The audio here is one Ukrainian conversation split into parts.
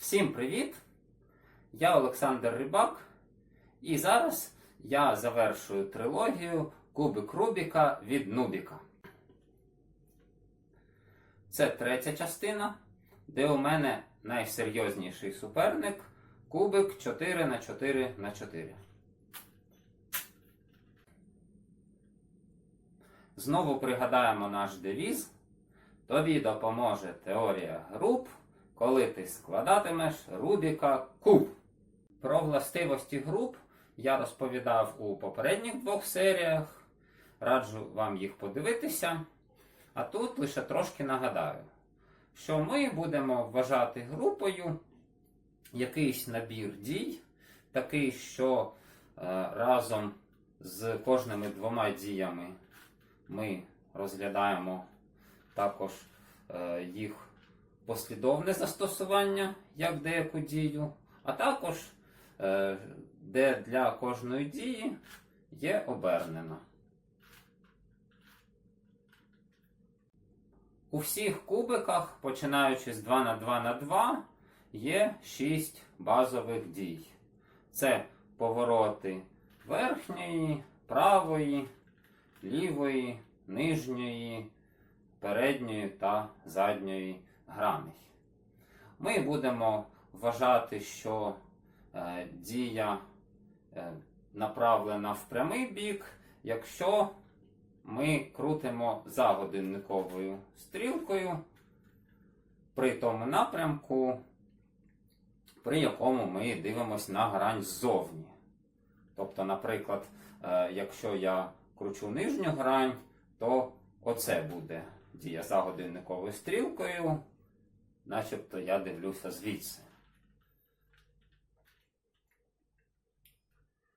Всім привіт! Я Олександр Рибак, і зараз я завершую трилогію Кубик Рубіка від Нубіка. Це третя частина, де у мене найсерйозніший суперник Кубик 4 на 4 на 4 Знову пригадаємо наш девіз. Тобі допоможе теорія груп, коли ти складатимеш Рубіка куб. Про властивості груп я розповідав у попередніх двох серіях. Раджу вам їх подивитися. А тут лише трошки нагадаю, що ми будемо вважати групою якийсь набір дій, такий, що е, разом з кожними двома діями ми розглядаємо також е, їх послідовне застосування як деяку дію, а також е, де для кожної дії є обернена. У всіх кубиках, починаючи з 2 на 2 на 2, є 6 базових дій. Це повороти верхньої, правої, лівої, нижньої, передньої та задньої граней. Ми будемо вважати, що е, дія е, направлена в прямий бік, якщо ми крутимо за годинниковою стрілкою при тому напрямку, при якому ми дивимося на грань ззовні. Тобто, наприклад, е, якщо я кручу нижню грань, то оце буде дія за годинниковою стрілкою, начебто я дивлюся звідси.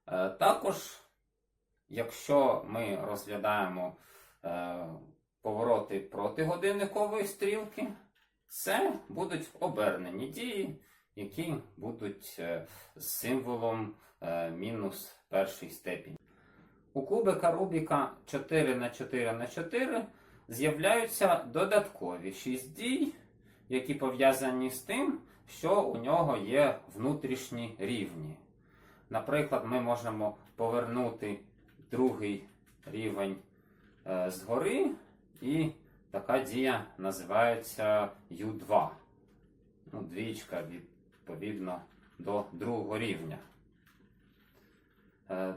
Е, Також, якщо ми розглядаємо е, повороти проти годинникової стрілки, це будуть обернені дії, які будуть з символом е, мінус перший степінь. У кубика Рубіка 4 на 4 на 4 з'являються додаткові 6 дій, які пов'язані з тим, що у нього є внутрішні рівні. Наприклад, ми можемо повернути другий рівень е, згори, і така дія називається U2. Ну, двічка відповідно до другого рівня. Е,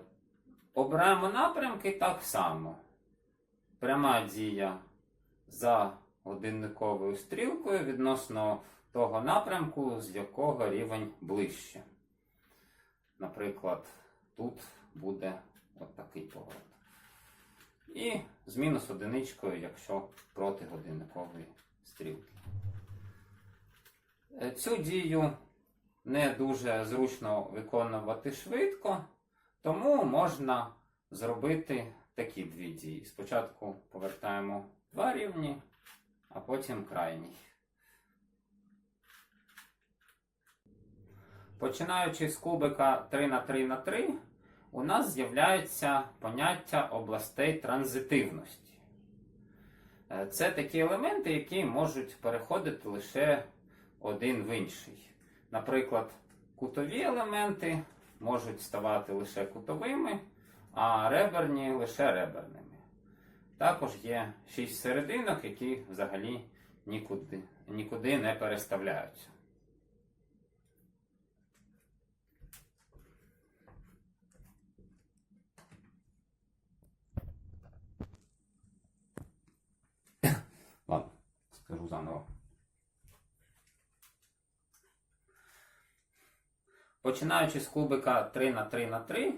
Обираємо напрямки так само. Пряма дія за годинниковою стрілкою відносно того напрямку, з якого рівень ближче. Наприклад, тут буде от такий поворот. І з мінус одиничкою, якщо проти годинникової стрілки. Е, Цю дію не дуже зручно виконувати швидко, тому можна зробити такі дві дії. Спочатку повертаємо два рівні, а потім крайній. Починаючи з кубика 3 на 3 на 3, у нас з'являється поняття областей транзитивності. Е, Це такі елементи, які можуть переходити лише один в інший. Наприклад, кутові елементи можуть ставати лише кутовими, а реберні лише реберними. Також є шість серединок, які взагалі нікуди, нікуди не переставляються. Ладно, скажу заново. Починаючи з кубика 3 на 3 на 3,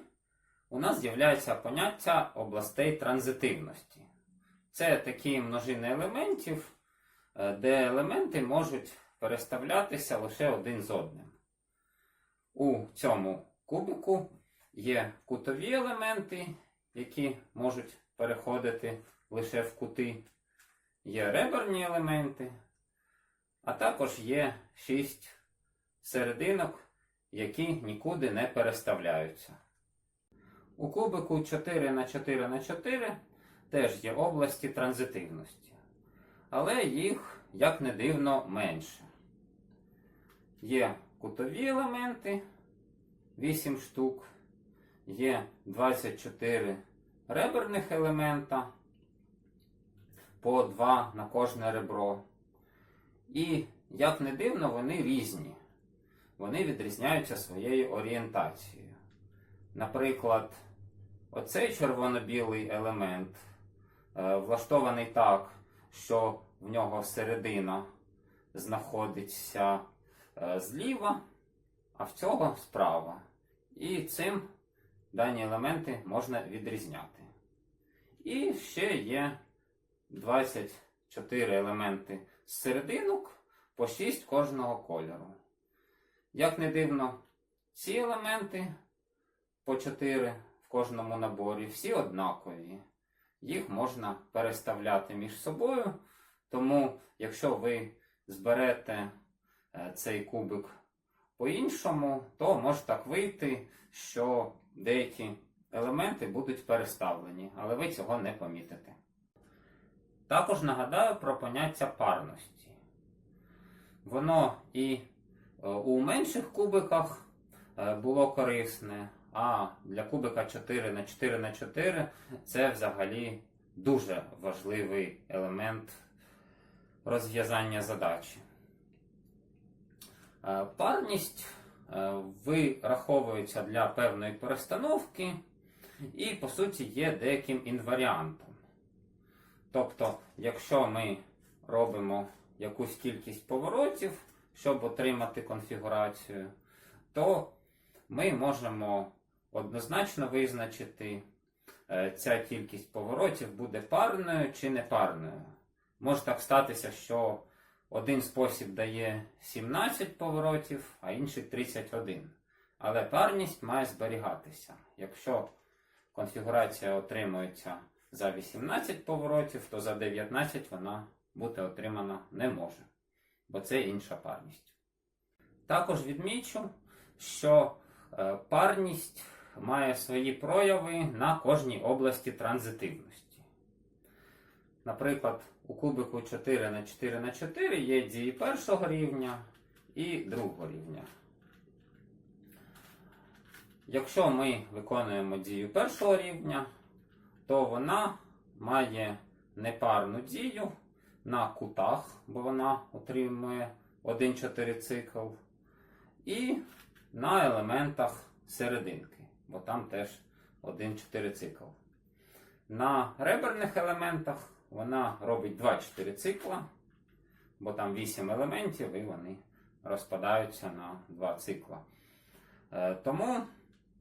у нас з'являється поняття областей транзитивності. Це такі множини елементів, е, де елементи можуть переставлятися лише один з одним. У цьому кубику є кутові елементи, які можуть переходити лише в кути. Є реберні елементи, а також є 6 серединок, які нікуди не переставляються. У кубику 4 на 4 на 4 теж є області транзитивності, але їх, як не дивно, менше. є кутові елементи 8 штук, є 24 реберних елемента по 2 на кожне ребро. І, як не дивно, вони різні. Вони відрізняються своєю орієнтацією. Наприклад, оцей червоно-білий елемент влаштований так, що в нього середина знаходиться е, зліва, а в цього справа. І цим дані елементи можна відрізняти. І ще є 24 елементи з серединок по 6 кожного кольору. Як не дивно, ці елементи по 4 в кожному наборі всі однакові. Їх можна переставляти між собою. Тому, якщо ви зберете е, цей кубик по-іншому, то може так вийти, що деякі елементи будуть переставлені, але ви цього не помітите. Також нагадаю про поняття парності. Воно і е, у менших кубиках е, було корисне, а для кубика 4 на 4 на 4 це взагалі дуже важливий елемент розв'язання задачі. Е, Парність е, вираховується для певної перестановки і, по суті, є деяким інваріантом. Тобто, якщо ми робимо якусь кількість поворотів, щоб отримати конфігурацію, то ми можемо однозначно визначити, е, ця кількість поворотів буде парною чи непарною. Може так статися, що один спосіб дає 17 поворотів, а інший 31. Але парність має зберігатися. Якщо конфігурація отримується за 18 поворотів, то за 19 вона бути отримана не може, бо це інша парність. Також відмічу, що е, парність має свої прояви на кожній області транзитивності. Наприклад, у кубику 4 на 4 на 4 є дії першого рівня і другого рівня. Якщо ми виконуємо дію першого рівня, то вона має непарну дію на кутах, бо вона отримує 1-4 цикл, і на елементах серединки, бо там теж 1-4 цикл. На реберних елементах вона робить 2-4 цикла, бо там 8 елементів і вони розпадаються на 2 цикла. Е, Тому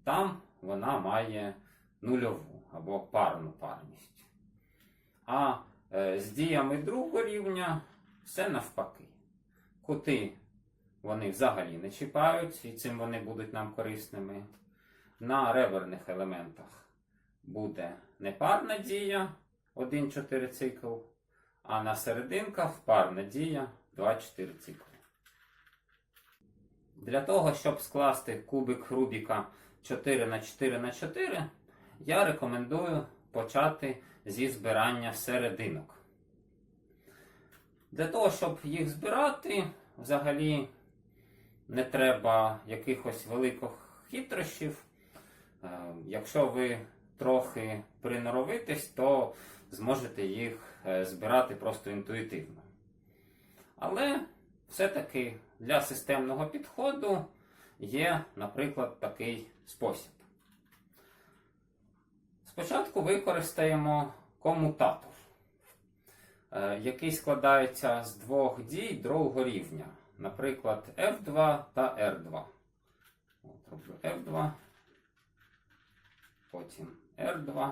там вона має нульову або парну парність. А е, з діями другого рівня все навпаки. Кути вони взагалі не чіпають, і цим вони будуть нам корисними. На реверних елементах буде непарна дія 1-4 цикл, а на серединках парна дія 2-4 цикли. Для того, щоб скласти кубик Рубіка 4 на 4 на 4, я рекомендую почати зі збирання серединок. Для того, щоб їх збирати, взагалі не треба якихось великих хитрощів. Е, Якщо ви трохи приноровитесь, то зможете їх е, збирати просто інтуїтивно. Але все-таки для системного підходу є, наприклад, такий спосіб. Спочатку використаємо комутатор, е, який складається з двох дій другого рівня, наприклад, F2 та R2. От, роблю F2, потім R2,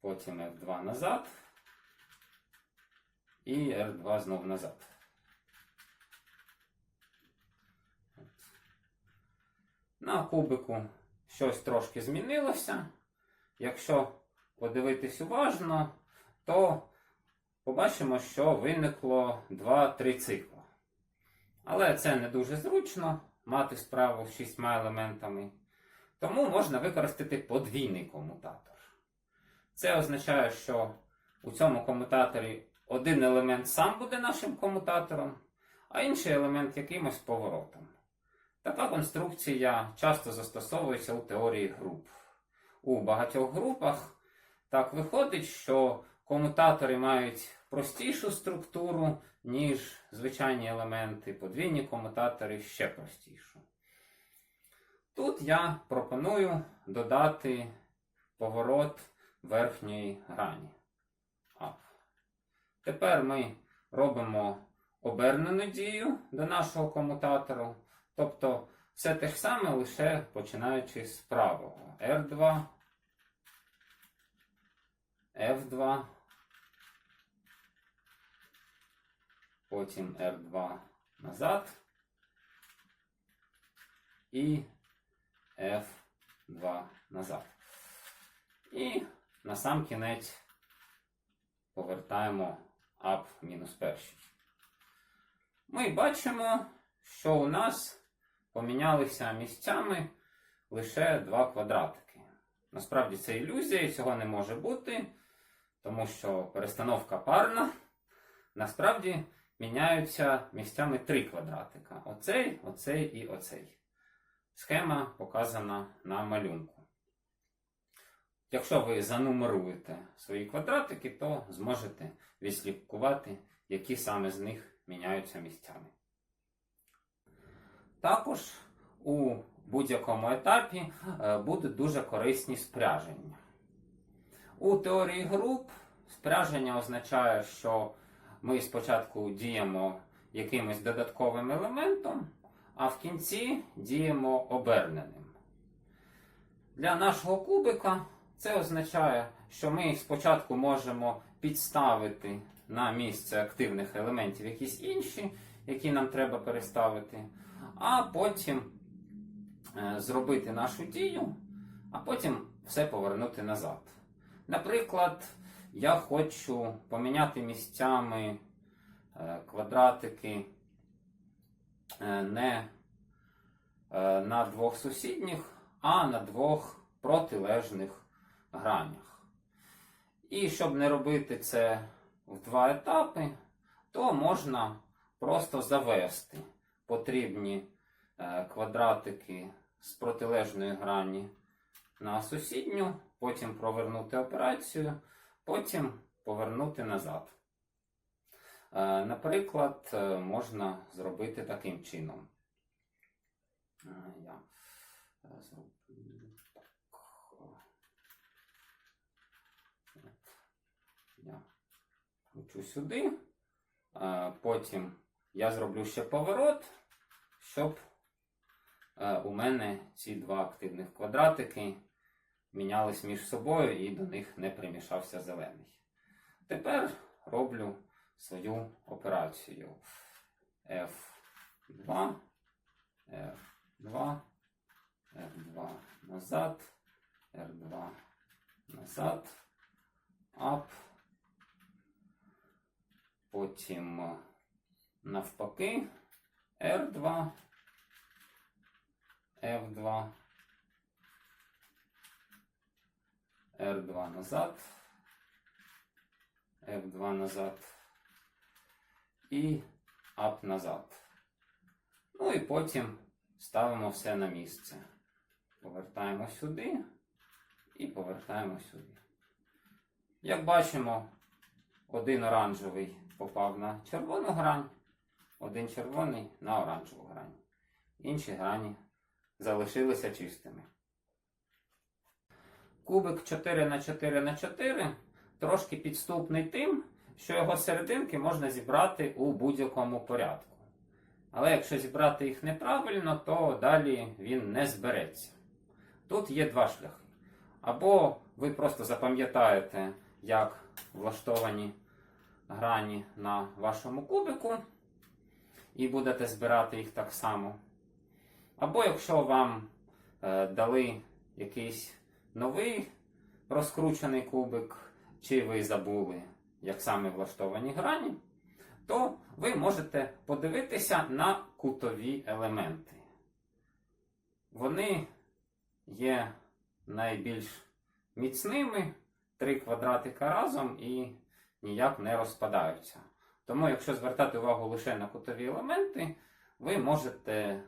потім F2 назад і R2 знов назад. На кубику щось трошки змінилося. Якщо подивитись уважно, то побачимо, що виникло 2-3 цикла. Але це не дуже зручно мати справу з шістьма елементами. Тому можна використати подвійний комутатор. Це означає, що у цьому комутаторі один елемент сам буде нашим комутатором, а інший елемент якимось поворотом. Така конструкція часто застосовується у теорії груп. У багатьох групах так виходить, що комутатори мають простішу структуру, ніж звичайні елементи, подвійні комутатори ще простішу. Тут я пропоную додати поворот верхньої грані. Up. Тепер ми робимо обернену дію до нашого комутатору. Тобто все те ж саме, лише починаючи з правого. R2, F2, потім R2 назад і F2 назад. І на сам кінець повертаємо up мінус перший. Ми бачимо, що у нас помінялися місцями лише два квадратики. Насправді це ілюзія, цього не може бути, тому що перестановка парна. Насправді міняються місцями три квадратика. Оцей, оцей і оцей. Схема показана на малюнку. Якщо ви занумеруєте свої квадратики, то зможете відслідкувати, які саме з них міняються місцями. Також у будь-якому етапі е, будуть дуже корисні спряження. У теорії груп спряження означає, що ми спочатку діємо якимось додатковим елементом, а в кінці діємо оберненим. Для нашого кубика це означає, що ми спочатку можемо підставити на місце активних елементів якісь інші, які нам треба переставити, а потім е, зробити нашу дію, а потім все повернути назад. Наприклад, я хочу поміняти місцями е, квадратики не е, на двох сусідніх, а на двох протилежних гранях. І щоб не робити це в два етапи, то можна просто завести потрібні е, квадратики з протилежної грані на сусідню, потім провернути операцію, потім повернути назад. Е, Наприклад, е, можна зробити таким чином. Е, Я зроблю так. Я кручу сюди. Потім я зроблю ще поворот, щоб у мене ці два активних квадратики мінялись між собою і до них не примішався зелений. Тепер роблю свою операцію. F2, F2, F2 назад, R2 назад, up. Потім навпаки R2, F2, R2 назад, F2 назад і up назад. Ну і потім ставимо все на місце. Повертаємо сюди і повертаємо сюди. Як бачимо, один оранжевий попав на червону грань, один червоний на оранжеву грань. Інші грані залишилися чистими. Кубик 4 на 4 на 4 трошки підступний тим, що його серединки можна зібрати у будь-якому порядку. Але якщо зібрати їх неправильно, то далі він не збереться. Тут є два шляхи. Або ви просто запам'ятаєте, як влаштовані грані на вашому кубику, і будете збирати їх так само. Або якщо вам е, дали якийсь новий розкручений кубик, чи ви забули, як саме влаштовані грані, то ви можете подивитися на кутові елементи. Вони є найбільш міцними, три квадратика разом і ніяк не розпадаються. Тому, якщо звертати увагу лише на кутові елементи, ви можете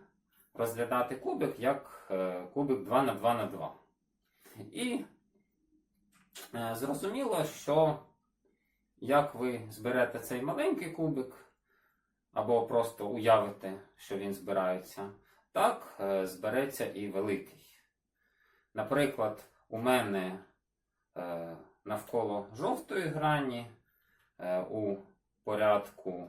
розглядати кубик як е, кубик 2 на 2 на 2. І е, зрозуміло, що як ви зберете цей маленький кубик, або просто уявите, що він збирається, так е, збереться і великий. Наприклад, у мене е, навколо жовтої грані е, у порядку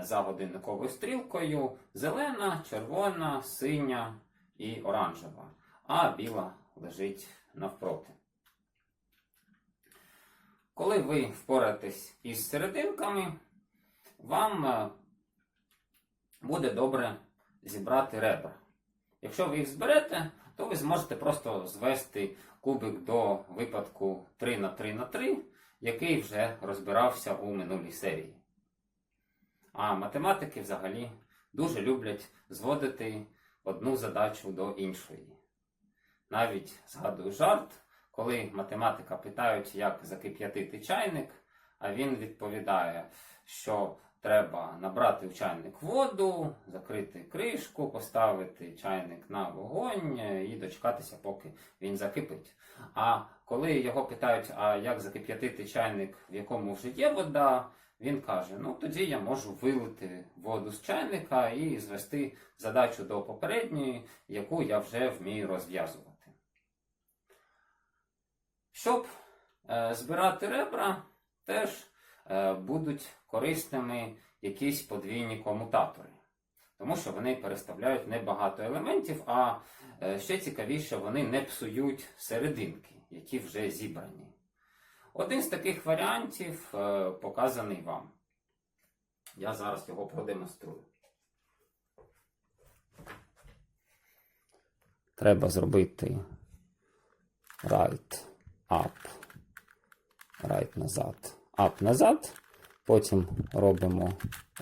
за годинниковою стрілкою зелена, червона, синя і оранжева, а біла лежить навпроти. Коли ви впораєтесь із серединками, вам е, буде добре зібрати ребра. Якщо ви їх зберете, то ви зможете просто звести кубик до випадку 3 на 3 на 3, який вже розбирався у минулій серії. А математики взагалі дуже люблять зводити одну задачу до іншої. Навіть згадую жарт, коли математика питають, як закип'ятити чайник, а він відповідає, що треба набрати в чайник воду, закрити кришку, поставити чайник на вогонь і дочекатися, поки він закипить. А коли його питають, а як закип'ятити чайник, в якому вже є вода, він каже: ну тоді я можу вилити воду з чайника і звести задачу до попередньої, яку я вже вмію розв'язувати. Щоб е, збирати ребра, теж е, будуть корисними якісь подвійні комутатори. Тому що вони переставляють небагато елементів, а е, ще цікавіше, вони не псують серединки, які вже зібрані. Один з таких варіантів показаний вам. Я зараз його продемонструю. Треба зробити right, up, right назад, up назад. Потім робимо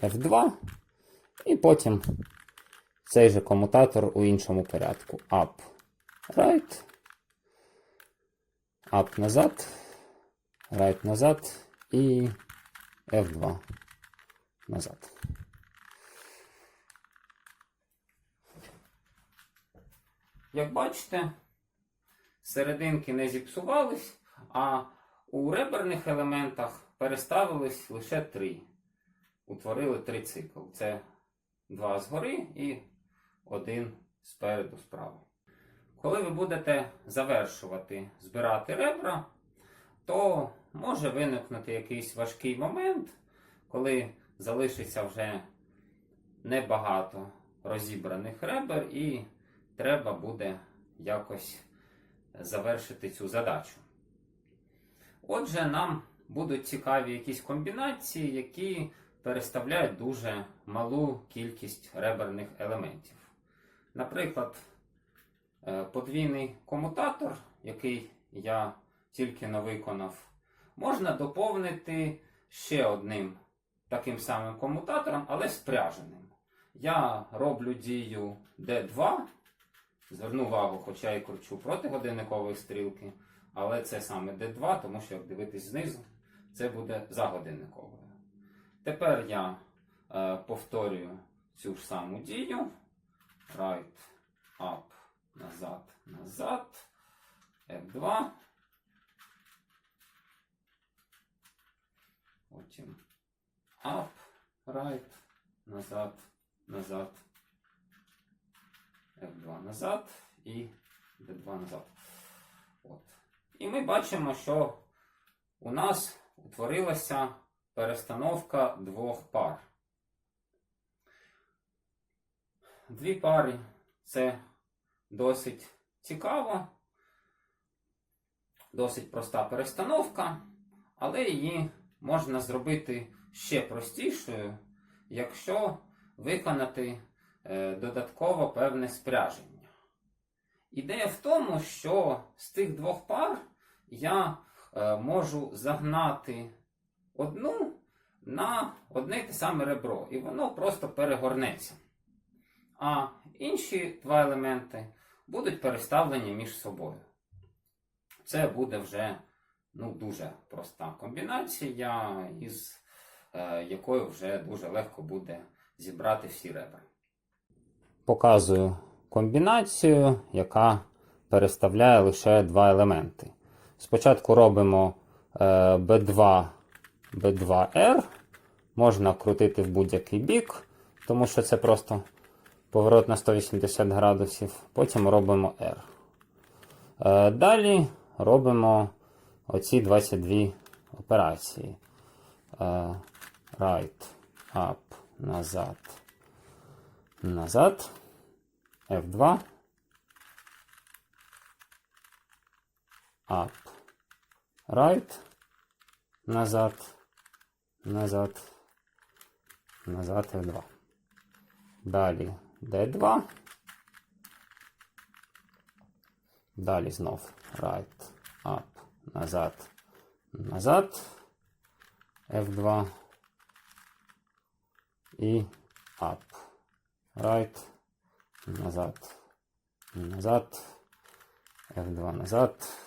F2. І потім цей же комутатор у іншому порядку. Up, right, up назад, right назад і F2 назад. Як бачите, серединки не зіпсувались, а у реберних елементах переставились лише три. Утворили три цикл. Це два згори і один спереду справа. Коли ви будете завершувати збирати ребра, то може виникнути якийсь важкий момент, коли залишиться вже небагато розібраних ребер, і треба буде якось завершити цю задачу. Отже, нам будуть цікаві якісь комбінації, які переставляють дуже малу кількість реберних елементів. Наприклад, е, подвійний комутатор, який я тільки не виконав, можна доповнити ще одним таким самим комутатором, але спряженим. Я роблю дію D2. Зверну увагу, хоча і кручу проти годинникової стрілки, але це саме D2, тому що як дивитись знизу, це буде за годинниковою. Тепер я е, повторюю цю ж саму дію. Right, up, назад, назад. F2. Потім up, right, назад, назад. F2 назад і D2 назад. От. І ми бачимо, що у нас утворилася перестановка двох пар. Дві пари це досить цікаво, досить проста перестановка, але її можна зробити ще простішою, якщо виконати е, додатково певне спряження. Ідея в тому, що з тих двох пар я е, можу загнати одну на одне те саме ребро, і воно просто перегорнеться. А інші два елементи будуть переставлені між собою. Це буде вже ну, дуже проста комбінація із е, якою вже дуже легко буде зібрати всі ребра. Показую комбінацію, яка переставляє лише два елементи. Спочатку робимо е, B2, B2R. Можна крутити в будь-який бік, тому що це просто поворот на 180 градусів. Потім робимо R. Е, Далі робимо оці 22 операції. Е, Right, up, назад, назад. F2. Up. Right. Назад. Назад. Назад F2. Далі D2. Далі знов right. Up. Назад. Назад. F2. І up. Right. Назад. Назад. F2 назад.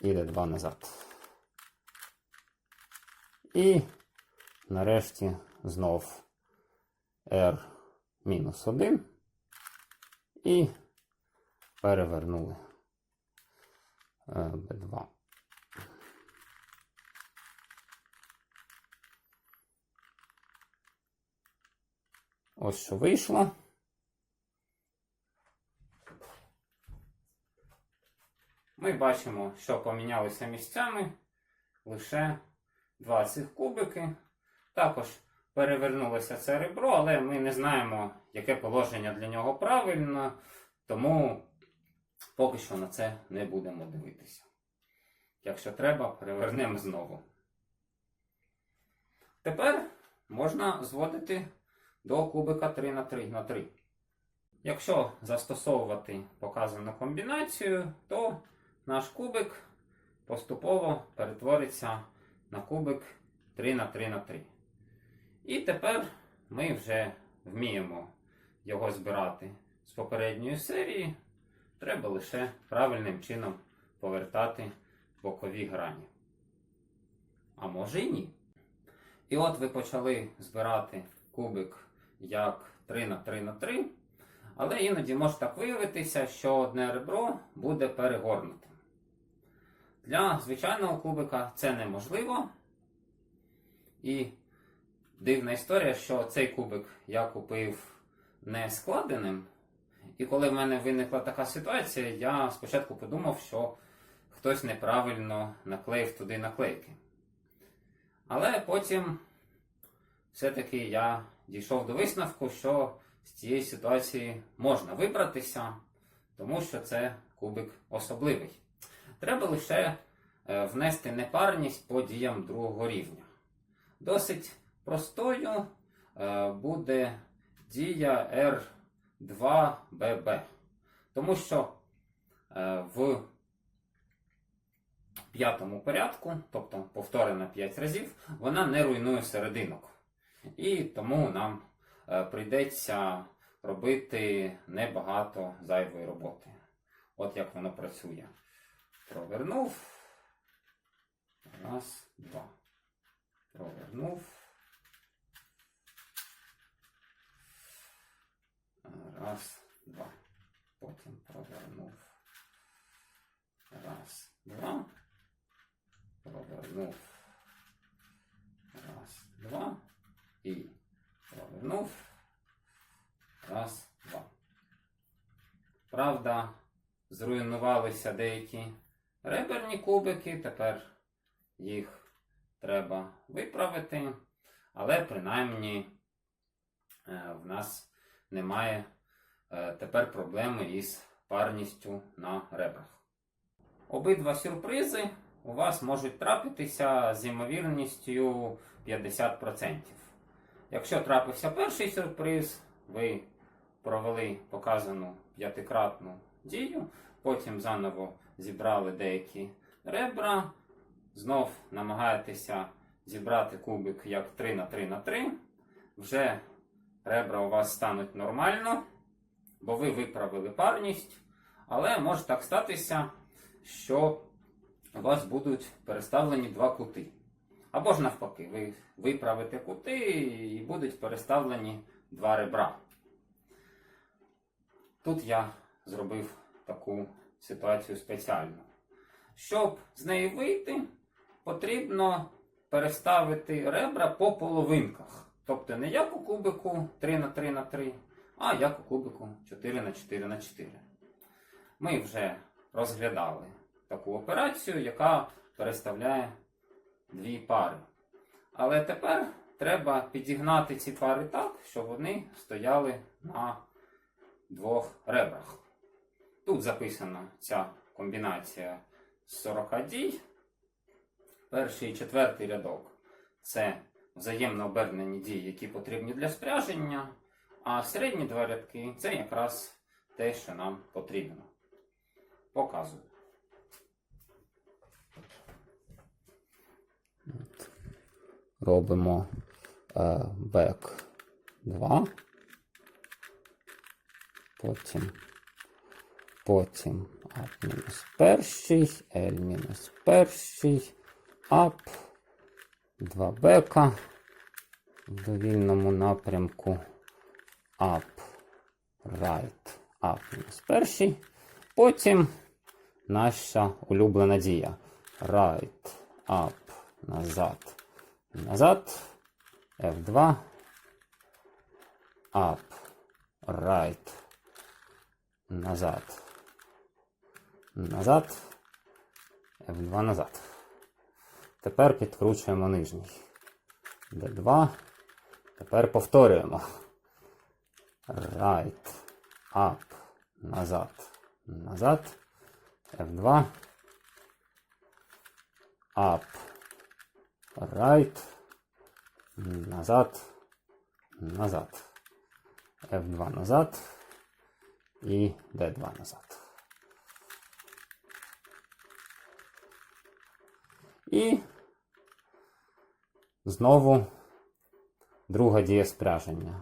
І D2 назад. І нарешті знов R-1. І перевернули е, B2. Ось що вийшло. Ми бачимо, що помінялися місцями лише два цих кубики. Також перевернулося це ребро, але ми не знаємо, яке положення для нього правильно, тому поки що на це не будемо дивитися. Якщо треба, перевернемо знову. Тепер можна зводити до кубика 3 на 3 на 3. Якщо застосовувати показану комбінацію, то наш кубик поступово перетвориться на кубик 3 на 3 на 3. І тепер ми вже вміємо його збирати з попередньої серії. Треба лише правильним чином повертати бокові грані. А може і ні. І от ви почали збирати кубик як 3 на 3 на 3. Але іноді може так виявитися, що одне ребро буде перегорнутим. Для звичайного кубика це неможливо. І дивна історія, що цей кубик я купив не складеним. І коли в мене виникла така ситуація, я спочатку подумав, що хтось неправильно наклеїв туди наклейки. Але потім все-таки я дійшов до висновку, що з цієї ситуації можна вибратися, тому що це кубик особливий. Треба лише е, внести непарність по діям другого рівня. Досить простою е, буде дія R2BB, тому що е, в п'ятому порядку, тобто повторена 5 разів, вона не руйнує серединок. І тому нам е, прийдеться робити небагато зайвої роботи. От як воно працює. Провернув. Раз, два. Провернув. Раз, два. Потім провернув. Раз, два. Провернув. Раз, два. І провернув. Раз, два. Правда, зруйнувалися деякі реберні кубики, тепер їх треба виправити, але принаймні е, в нас немає е, тепер проблеми із парністю на ребрах. Обидва сюрпризи у вас можуть трапитися з ймовірністю 50%. Якщо трапився перший сюрприз, ви провели показану п'ятикратну дію, потім заново зібрали деякі ребра, знов намагаєтеся зібрати кубик як 3 на 3 на 3. Вже ребра у вас стануть нормально, бо ви виправили парність. Але може так статися, що у вас будуть переставлені два кути. Або ж навпаки, ви виправите кути і будуть переставлені два ребра. Тут я зробив таку ситуацію спеціально. Щоб з неї вийти, потрібно переставити ребра по половинках. Тобто не як у кубику 3 на 3 на 3, а як у кубику 4 на 4 на 4. Ми вже розглядали таку операцію, яка переставляє дві пари. Але тепер треба підігнати ці пари так, щоб вони стояли на двох ребрах. Тут записана ця комбінація з 40 дій. Перший і четвертий рядок це взаємно обернені дії, які потрібні для спряження. А середні два рядки це якраз те, що нам потрібно. Показую. Робимо е, бек 2. Потім, потім ап мінус перший, L мінус перший, ап, 2 бека в довільному напрямку ап, right, ап мінус перший. Потім наша улюблена дія. Right, up, назад, назад, F2, up, right, назад, назад, F2 назад. Тепер підкручуємо нижній. D2. Тепер повторюємо. Right, up, назад, назад, F2, up, right, назад, назад. F2 назад і D2 назад. І знову друга дія спряження.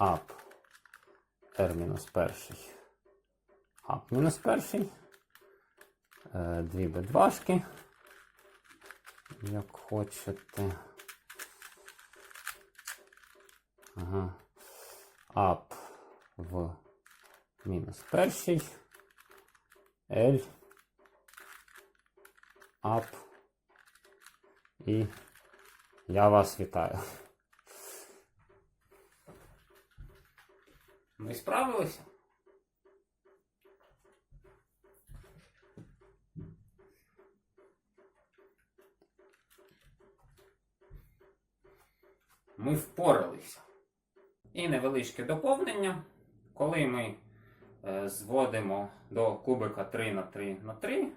Up, R-1. Up-1. Е, дві b 2 як хочете. Ага. Ап в мінус перший. L. Ап. І я вас вітаю. Ми справилися? Ми впоралися. І невеличке доповнення. Коли ми е, зводимо до кубика 3 на 3 на 3,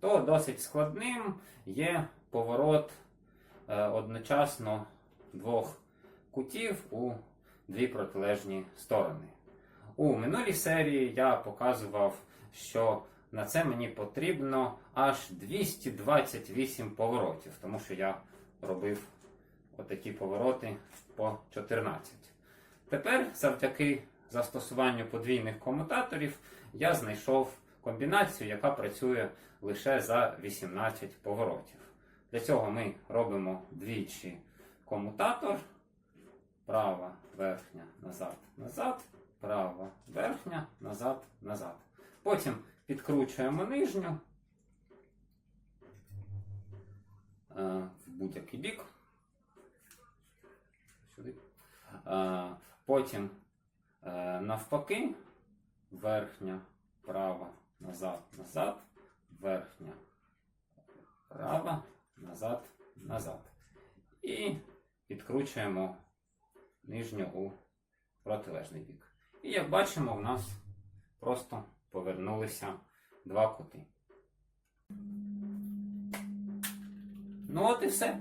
то досить складним є поворот е, одночасно двох кутів у дві протилежні сторони. У минулій серії я показував, що на це мені потрібно аж 228 поворотів, тому що я робив отакі повороти по 14. Тепер, завдяки застосуванню подвійних комутаторів, я знайшов комбінацію, яка працює лише за 18 поворотів. Для цього ми робимо двічі комутатор. Права, верхня, назад, назад, права, верхня, назад, назад. Потім підкручуємо нижню е, в будь-який бік. Сюди. Е, Потім е, навпаки, верхня, права, назад, назад, верхня, права, назад, назад. І підкручуємо нижню у протилежний бік. І як бачимо, в нас просто повернулися два кути. Ну от і все.